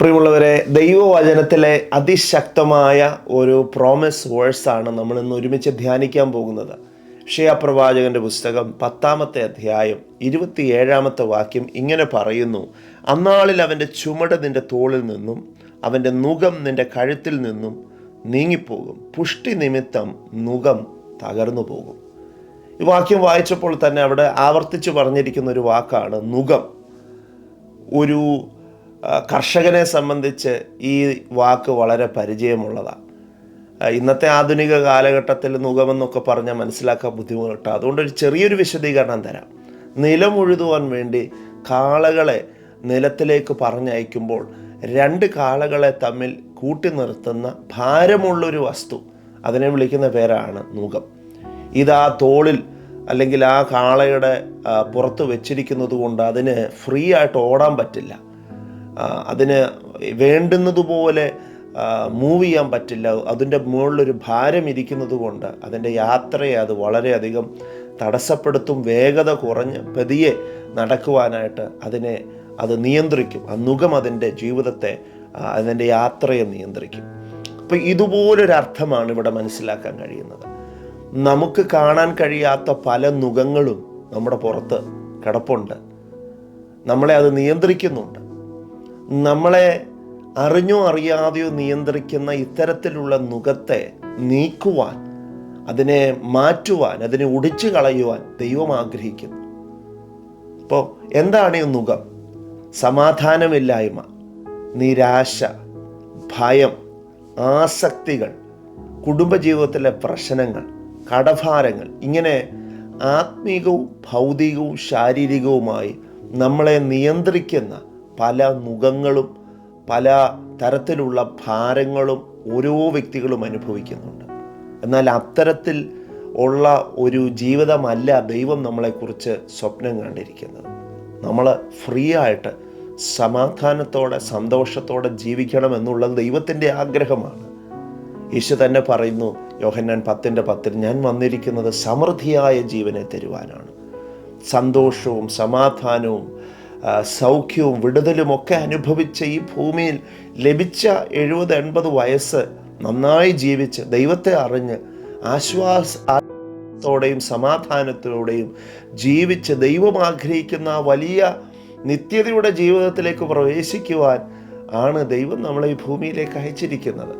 പ്രിയമുള്ളവരെ ദൈവവചനത്തിലെ അതിശക്തമായ ഒരു പ്രോമിസ് വേഴ്സാണ് നമ്മൾ ഇന്ന് ഒരുമിച്ച് ധ്യാനിക്കാൻ പോകുന്നത്. ഷെയ പ്രവാചകന്റെ പുസ്തകം പത്താമത്തെ അധ്യായം ഇരുപത്തിയേഴാമത്തെ വാക്യം ഇങ്ങനെ പറയുന്നു. അന്നാളിൽ അവന്റെ ചുമട് നിന്റെ തോളിൽ നിന്നും അവന്റെ നുഖം നിന്റെ കഴുത്തിൽ നിന്നും നീങ്ങിപ്പോകും. പുഷ്ടി നിമിത്തം നുഖം തകർന്നു പോകും. ഈ വാക്യം വായിച്ചപ്പോൾ തന്നെ അവിടെ ആവർത്തിച്ച് പറഞ്ഞിരിക്കുന്ന ഒരു വാക്കാണ് നുഖം. ഒരു കർഷകനെ സംബന്ധിച്ച് ഈ വാക്ക് വളരെ പരിചയമുള്ളതാണ് ഇന്നത്തെ ആധുനിക കാലഘട്ടത്തിൽ നുകമെന്നൊക്കെ പറഞ്ഞാൽ മനസ്സിലാക്കാൻ ബുദ്ധിമുട്ടാണ് അതുകൊണ്ട് ഒരു ചെറിയൊരു വിശദീകരണം തരാം. നിലം ഉഴുതുവാൻ വേണ്ടി കാളകളെ നിലത്തിലേക്ക് പറഞ്ഞയക്കുമ്പോൾ രണ്ട് കാളകളെ തമ്മിൽ കൂട്ടി നിർത്തുന്ന ഭാരമുള്ളൊരു വസ്തു അതിനെ വിളിക്കുന്ന പേരാണ് നുകം ഇത് ആ തോളിൽ അല്ലെങ്കിൽ ആ കാളയുടെ പുറത്ത് വെച്ചിരിക്കുന്നത് കൊണ്ട് അതിന് ഫ്രീ ആയിട്ട് ഓടാൻ പറ്റില്ല. അതിന് വേണ്ടുന്നതുപോലെ മൂവ് ചെയ്യാൻ പറ്റില്ല. അതിന്റെ മുകളിലൊരു ഭാരം ഇരിക്കുന്നത് കൊണ്ട് അതിന്റെ യാത്രയെ അത് വളരെയധികം തടസ്സപ്പെടുത്തും വേഗത കുറഞ്ഞ് പതിയെ നടക്കുവാനായിട്ട് അതിനെ അത് നിയന്ത്രിക്കും. ആ മുഖം അതിന്റെ ജീവിതത്തെ അതിന്റെ യാത്രയെ നിയന്ത്രിക്കും. അപ്പം ഇതുപോലൊരർത്ഥമാണ് ഇവിടെ മനസ്സിലാക്കാൻ കഴിയുന്നത്. നമുക്ക് കാണാൻ കഴിയാത്ത പല മുഖങ്ങളും നമ്മുടെ പുറത്ത് കിടപ്പുണ്ട്. നമ്മളെ അത് നിയന്ത്രിക്കുന്നുണ്ട്. നമ്മളെ അറിഞ്ഞോ അറിയാതെയോ നിയന്ത്രിക്കുന്ന ഇത്തരത്തിലുള്ള നുഖത്തെ നീക്കുവാൻ അതിനെ മാറ്റുവാൻ അതിനെ ഒടിച്ചു കളയുവാൻ ദൈവം ആഗ്രഹിക്കുന്നു. അപ്പോൾ എന്താണ് ഈ നുഖം? സമാധാനമില്ലായ്മ നിരാശ ഭയം ആസക്തികൾ കുടുംബജീവിതത്തിലെ പ്രശ്നങ്ങൾ കടഭാരങ്ങൾ ഇങ്ങനെ ആത്മീകവും ഭൗതികവും ശാരീരികവുമായി നമ്മളെ നിയന്ത്രിക്കുന്ന പല മുഖങ്ങളും പല തരത്തിലുള്ള ഭാരങ്ങളും ഓരോ വ്യക്തികളും അനുഭവിക്കുന്നുണ്ട്. എന്നാൽ അത്തരത്തിൽ ഉള്ള ഒരു ജീവിതമല്ല ദൈവം നമ്മളെക്കുറിച്ച് സ്വപ്നം കണ്ടിരിക്കുന്നത്. നമ്മൾ ഫ്രീ ആയിട്ട് സമാധാനത്തോടെ സന്തോഷത്തോടെ ജീവിക്കണം എന്നുള്ളത് ദൈവത്തിന്റെ ആഗ്രഹമാണ്. യേശു തന്നെ പറയുന്നു യോഹന്നാൻ പത്തിന്റെ പത്തിൽ ഞാൻ വന്നിരിക്കുന്നത് സമൃദ്ധിയായ ജീവനെ തരുവാനാണ്. സന്തോഷവും സമാധാനവും സൗഖ്യവും വിടുതലും ഒക്കെ അനുഭവിച്ച ഈ ഭൂമിയിൽ ലഭിച്ച എഴുപത് എൺപത് വയസ്സ് നന്നായി ജീവിച്ച് ദൈവത്തെ അറിഞ്ഞ് ആശ്വാസത്തോടെയും സമാധാനത്തോടെയും ജീവിച്ച് ദൈവം ആഗ്രഹിക്കുന്ന വലിയ നിത്യതയുടെ ജീവിതത്തിലേക്ക് പ്രവേശിക്കുവാൻ ആണ് ദൈവം നമ്മളെ ഈ ഭൂമിയിലേക്ക് അയച്ചിരിക്കുന്നത്.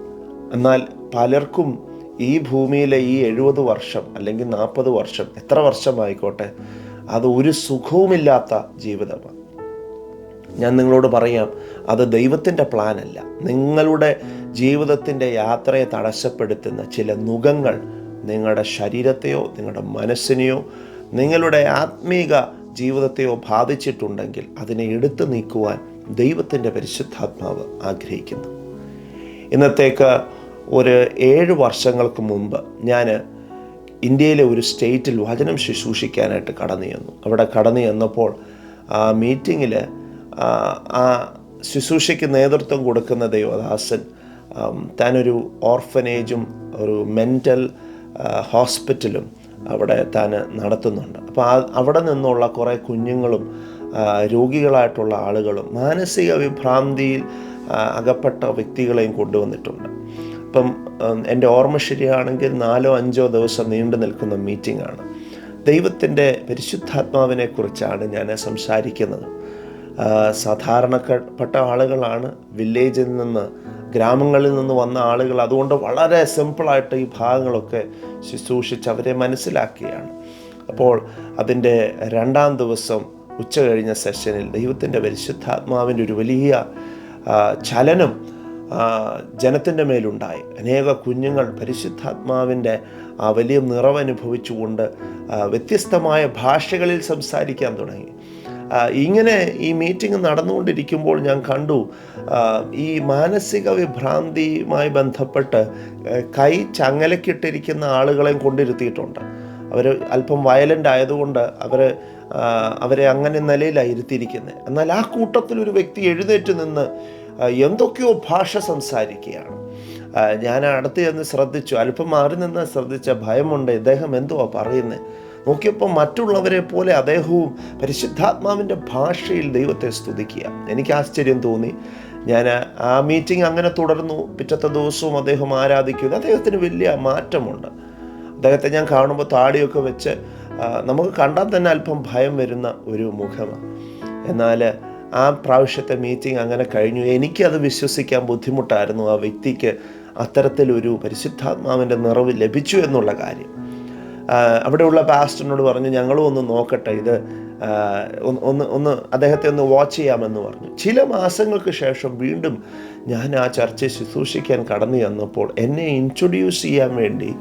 എന്നാൽ പലർക്കും ഈ ഭൂമിയിലെ ഈ എഴുപത് വർഷം അല്ലെങ്കിൽ നാൽപ്പത് വർഷം എത്ര വർഷമായിക്കോട്ടെ അത് ഒരു സുഖവുമില്ലാത്ത ജീവിതമാണ്. ഞാൻ നിങ്ങളോട് പറയാം അത് ദൈവത്തിന്റെ പ്ലാനല്ല. നിങ്ങളുടെ ജീവിതത്തിന്റെ യാത്രയെ തടസ്സപ്പെടുത്തുന്ന ചില നുഖങ്ങൾ നിങ്ങളുടെ ശരീരത്തെയോ നിങ്ങളുടെ മനസ്സിനെയോ നിങ്ങളുടെ ആത്മീക ജീവിതത്തെയോ ബാധിച്ചിട്ടുണ്ടെങ്കിൽ അതിനെ എടുത്തു നീക്കുവാൻ ദൈവത്തിന്റെ പരിശുദ്ധാത്മാവ് ആഗ്രഹിക്കുന്നു. ഇന്നത്തേക്ക് ഒരു ഏഴ് വർഷങ്ങൾക്ക് മുമ്പ് ഞാൻ ഇന്ത്യയിലെ ഒരു സ്റ്റേറ്റിൽ വചനം ശുശ്രൂഷിക്കാനായിട്ട് കടന്നു ചെന്നു. അവിടെ കടന്നു ചെന്നപ്പോൾ ആ മീറ്റിങ്ങിൽ ആ ശുശ്രൂഷയ്ക്ക് നേതൃത്വം കൊടുക്കുന്ന ദൈവദാസൻ താനൊരു ഓർഫനേജും ഒരു മെന്റൽ ഹോസ്പിറ്റലും അവിടെ താൻ നടത്തുന്നുണ്ട്. അപ്പോൾ അവിടെ നിന്നുള്ള കുറേ കുഞ്ഞുങ്ങളും രോഗികളായിട്ടുള്ള ആളുകളും മാനസിക വിഭ്രാന്തിയിൽ അകപ്പെട്ട വ്യക്തികളെയും കൊണ്ടുവന്നിട്ടുണ്ട്. അപ്പം എന്റെ ഓർമ്മ ശരിയാണെങ്കിൽ നാലോ അഞ്ചോ ദിവസം നീണ്ടു നിൽക്കുന്ന മീറ്റിംഗ് ആണ് ദൈവത്തിന്റെ പരിശുദ്ധാത്മാവിനെക്കുറിച്ചാണ് ഞാൻ സംസാരിക്കുന്നത്. സാധാരണപ്പെട്ട ആളുകളാണ് വില്ലേജിൽ നിന്ന് ഗ്രാമങ്ങളിൽ നിന്ന് വന്ന ആളുകൾ. അതുകൊണ്ട് വളരെ സിമ്പിളായിട്ട് ഈ ഭാഗങ്ങളൊക്കെ ശുശ്രൂഷിച്ച് അവരെ മനസ്സിലാക്കിയാണ്. അപ്പോൾ അതിന്റെ രണ്ടാം ദിവസം ഉച്ച കഴിഞ്ഞ സെഷനിൽ ദൈവത്തിന്റെ പരിശുദ്ധാത്മാവിന്റെ ഒരു വലിയ ചലനം ജനത്തിന്റെ മേലുണ്ടായി. അനേക കുഞ്ഞുങ്ങൾ പരിശുദ്ധാത്മാവിന്റെ ആ വലിയ നിറവനുഭവിച്ചുകൊണ്ട് വ്യത്യസ്തമായ ഭാഷകളിൽ സംസാരിക്കാൻ തുടങ്ങി. ഇങ്ങനെ ഈ മീറ്റിംഗ് നടന്നുകൊണ്ടിരിക്കുമ്പോൾ ഞാൻ കണ്ടു ഈ മാനസിക വിഭ്രാന്തിയുമായി ബന്ധപ്പെട്ട് കൈ ചങ്ങലക്കിട്ടിരിക്കുന്ന ആളുകളെയും കൊണ്ടിരുത്തിയിട്ടുണ്ട്. അവർ അല്പം വയലന്റ് ആയതുകൊണ്ട് അവർ അവരെ അങ്ങനെ നിലയിലാണ് ഇരുത്തിയിരിക്കുന്നത് എന്നാൽ ആ കൂട്ടത്തിൽ ഒരു വ്യക്തി എഴുന്നേറ്റ് നിന്ന് എന്തൊക്കെയോ ഭാഷ സംസാരിക്കുകയാണ്. ഞാൻ അടുത്ത് ചെന്ന് ശ്രദ്ധിച്ചു. അല്പം മാറി നിന്ന് ശ്രദ്ധിച്ച ഭയമുണ്ട്. ഇദ്ദേഹം എന്തുവാ പറയുന്നത് നോക്കിയപ്പോൾ മറ്റുള്ളവരെ പോലെ അദ്ദേഹവും പരിശുദ്ധാത്മാവിന്റെ ഭാഷയിൽ ദൈവത്തെ സ്തുതിക്കുക. എനിക്ക് ആശ്ചര്യം തോന്നി. ഞാൻ ആ മീറ്റിംഗ് അങ്ങനെ തുടർന്നു. പിറ്റത്തെ ദിവസവും അദ്ദേഹം ആരാധിക്കുന്നു. അദ്ദേഹത്തിന് വലിയ മാറ്റമുണ്ട്. അദ്ദേഹത്തെ ഞാൻ കാണുമ്പോൾ താടിയൊക്കെ വെച്ച് നമുക്ക് കണ്ടാൽ തന്നെ അല്പം ഭയം വരുന്ന ഒരു മുഖമാണ്. എന്നാൽ ആ പ്രാവശ്യത്തെ മീറ്റിംഗ് അങ്ങനെ കഴിഞ്ഞു. എനിക്കത് വിശ്വസിക്കാൻ ബുദ്ധിമുട്ടായിരുന്നു ആ വ്യക്തിക്ക് അത്തരത്തിലൊരു പരിശുദ്ധാത്മാവിന്റെ നിറവ് ലഭിച്ചു എന്നുള്ള കാര്യം. അവിടെയുള്ള പാസ്റ്ററിനോട് പറഞ്ഞു ഞങ്ങളും ഒന്ന് നോക്കട്ടെ ഇത് ഒന്ന് ഒന്ന് അദ്ദേഹത്തെ ഒന്ന് വാച്ച് ചെയ്യാമെന്ന് പറഞ്ഞു. ചില മാസങ്ങൾക്ക് ശേഷം വീണ്ടും ഞാൻ ആ ചർച്ച ശുശ്രൂഷിക്കാൻ കടന്നു ചെന്നപ്പോൾ എന്നെ ഇൻട്രൊഡ്യൂസ് ചെയ്യാൻ വേണ്ടി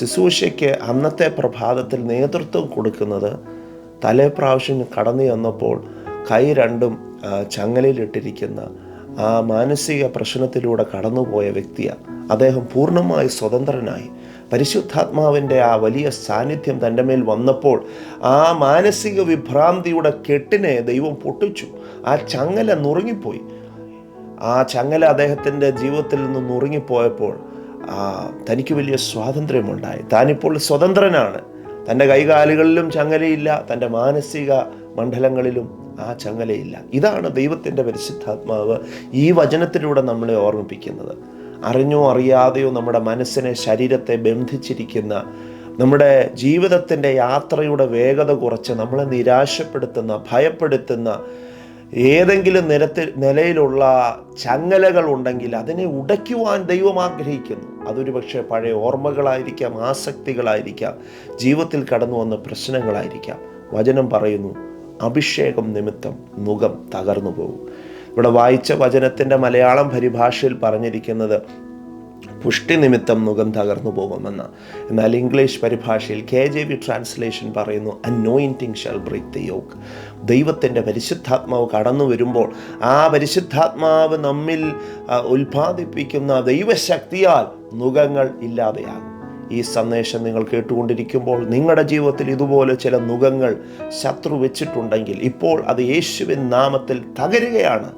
ശുശ്രൂഷയ്ക്ക് അന്നത്തെ പ്രഭാതത്തിൽ നേതൃത്വം കൊടുക്കുന്നത് തലേ പ്രാവശ്യം കടന്നു ചെന്നപ്പോൾ കൈ രണ്ടും ചങ്ങലയിലിട്ടിരിക്കുന്ന ആ മാനസിക പ്രശ്നത്തിലൂടെ കടന്നുപോയ വ്യക്തിയാണ്. അദ്ദേഹം പൂർണമായി സ്വതന്ത്രനായി. പരിശുദ്ധാത്മാവിന്റെ ആ വലിയ സാന്നിധ്യം തന്റെ മേൽ വന്നപ്പോൾ ആ മാനസിക വിഭ്രാന്തിയുടെ കെട്ടിനെ ദൈവം പൊട്ടിച്ചു. ആ ചങ്ങല നുറുങ്ങിപ്പോയി. ആ ചങ്ങല അദ്ദേഹത്തിന്റെ ജീവിതത്തിൽ നിന്ന് നുറുങ്ങിപ്പോയപ്പോൾ തനിക്ക് വലിയ സ്വാതന്ത്ര്യമുണ്ടായി. താനിപ്പോൾ സ്വതന്ത്രനാണ്. തന്റെ കൈകാലുകളിലും ചങ്ങലയില്ല തന്റെ മാനസിക മണ്ഡലങ്ങളിലും ആ ചങ്ങലയില്ല. ഇതാണ് ദൈവത്തിന്റെ പരിശുദ്ധാത്മാവ് ഈ വചനത്തിലൂടെ നമ്മളെ ഓർമ്മിപ്പിക്കുന്നത്. അറിഞ്ഞോ അറിയാതെയോ നമ്മുടെ മനസ്സിനെ ശരീരത്തെ ബന്ധിച്ചിരിക്കുന്ന നമ്മുടെ ജീവിതത്തിന്റെ യാത്രയുടെ വേഗത കുറച്ച് നമ്മളെ നിരാശപ്പെടുത്തുന്ന ഭയപ്പെടുത്തുന്ന ഏതെങ്കിലും നിരത്തിൽ നിലയിലുള്ള ചങ്ങലകൾ ഉണ്ടെങ്കിൽ അതിനെ ഉടയ്ക്കുവാൻ ദൈവം ആഗ്രഹിക്കുന്നു. അതൊരു പക്ഷേ പഴയ ഓർമ്മകളായിരിക്കാം ആസക്തികളായിരിക്കാം ജീവിതത്തിൽ കടന്നു വന്ന പ്രശ്നങ്ങളായിരിക്കാം. വചനം പറയുന്നു അഭിഷേകം നിമിത്തം മുഖം തകർന്നു പോകും ഇവിടെ വായിച്ച വചനത്തിന്റെ മലയാളം പരിഭാഷയിൽ പറഞ്ഞിരിക്കുന്നത് പുഷ്ടി നിമിത്തം മുഖം തകർന്നു പോകുമെന്ന്. എന്നാൽ ഇംഗ്ലീഷ് പരിഭാഷയിൽ കെ ജെ വി ട്രാൻസ്ലേഷൻ പറയുന്നു anointing shall break the yoke ദൈവത്തിന്റെ പരിശുദ്ധാത്മാവ് കടന്നു വരുമ്പോൾ ആ പരിശുദ്ധാത്മാവ് നമ്മിൽ ഉൽപ്പാദിപ്പിക്കുന്ന ദൈവശക്തിയാൽ മുഖങ്ങൾ ഇല്ലാതെയാകും. ഈ സന്ദേശം നിങ്ങൾ കേട്ടുകൊണ്ടിരിക്കുമ്പോൾ നിങ്ങളുടെ ജീവിതത്തിൽ ഇതുപോലെ ചില നുഖങ്ങൾ ശത്രു വെച്ചിട്ടുണ്ടെങ്കിൽ ഇപ്പോൾ അത് യേശുവിൻ നാമത്തിൽ തകരുകയാണ്.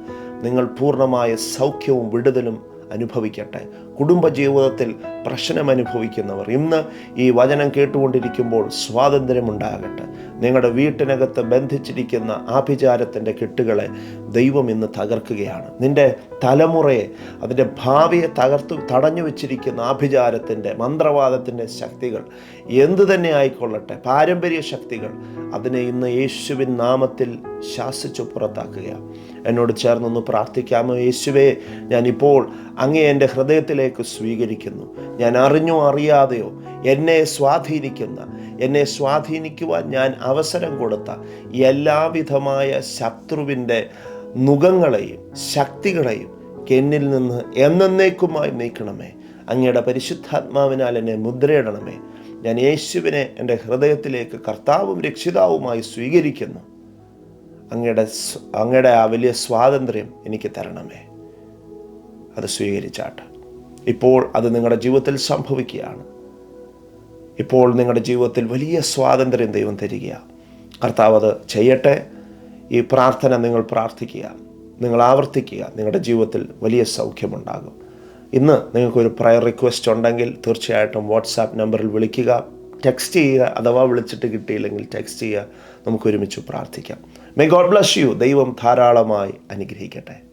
നിങ്ങൾ പൂർണമായ സൗഖ്യവും വിടുതലും അനുഭവിക്കട്ടെ. കുടുംബജീവിതത്തിൽ പ്രശ്നം അനുഭവിക്കുന്നവർ ഇന്ന് ഈ വചനം കേട്ടുകൊണ്ടിരിക്കുമ്പോൾ സ്വാതന്ത്ര്യമുണ്ടാകട്ടെ. നിങ്ങളുടെ വീട്ടിനകത്ത് ബന്ധിച്ചിരിക്കുന്ന ആഭിചാരത്തിന്റെ കെട്ടുകളെ ദൈവം ഇന്ന് തകർക്കുകയാണ്. നിന്റെ തലമുറയെ അതിന്റെ ഭാവിയെ തകർത്തു തടഞ്ഞു വെച്ചിരിക്കുന്ന ആഭിചാരത്തിന്റെ മന്ത്രവാദത്തിന്റെ ശക്തികൾ എന്തു തന്നെ ആയിക്കൊള്ളട്ടെ പാരമ്പര്യ ശക്തികൾ അതിനെ ഇന്ന് യേശുവിൻ നാമത്തിൽ ശാസിച്ചു പുറത്താക്കുകയാണ്. എന്നോട് ചേർന്നൊന്ന് പ്രാർത്ഥിക്കാമോ? യേശുവേ ഞാനിപ്പോൾ അങ്ങേ എന്റെ ഹൃദയത്തിലേക്ക് സ്വീകരിക്കുന്നു. ഞാൻ അറിഞ്ഞോ അറിയാതെയോ എന്നെ സ്വാധീനിക്കുന്ന എന്നെ സ്വാധീനിക്കുവാൻ ഞാൻ അവസരം കൊടുത്ത എല്ലാവിധമായ ശത്രുവിന്റെ നുഖങ്ങളെയും ശക്തികളെയും എന്നിൽ നിന്ന് എന്നേക്കുമായി നീക്കണമേ. അങ്ങയുടെ പരിശുദ്ധാത്മാവിനാൽ എന്നെ മുദ്രയിടണമേ. ഞാൻ യേശുവിനെ എന്റെ ഹൃദയത്തിലേക്ക് കർത്താവും രക്ഷിതാവുമായി സ്വീകരിക്കുന്നു. അങ്ങയുടെ അങ്ങയുടെ ആ വലിയ സ്വാതന്ത്ര്യം എനിക്ക് തരണമേ. അത് സ്വീകരിച്ചാട്ടെ. ഇപ്പോൾ അത് നിങ്ങളുടെ ജീവിതത്തിൽ സംഭവിക്കുകയാണ്. ഇപ്പോൾ നിങ്ങളുടെ ജീവിതത്തിൽ വലിയ സ്വാതന്ത്ര്യം ദൈവം തരിക കർത്താവ് അത് ചെയ്യട്ടെ. ഈ പ്രാർത്ഥന നിങ്ങൾ പ്രാർത്ഥിക്കുക. നിങ്ങൾ ആവർത്തിക്കുക. നിങ്ങളുടെ ജീവിതത്തിൽ വലിയ സൗഖ്യമുണ്ടാകും. ഇന്ന് നിങ്ങൾക്കൊരു പ്രയർ റിക്വസ്റ്റ് ഉണ്ടെങ്കിൽ തീർച്ചയായിട്ടും വാട്സാപ്പ് നമ്പറിൽ വിളിക്കുക. ടെക്സ്റ്റ് ചെയ്യുക അഥവാ വിളിച്ചിട്ട് കിട്ടിയില്ലെങ്കിൽ ടെക്സ്റ്റ് ചെയ്യുക. നമുക്കൊരുമിച്ച് പ്രാർത്ഥിക്കാം. മേ ഗോഡ് ബ്ലസ് യു ദൈവം ധാരാളമായി അനുഗ്രഹിക്കട്ടെ.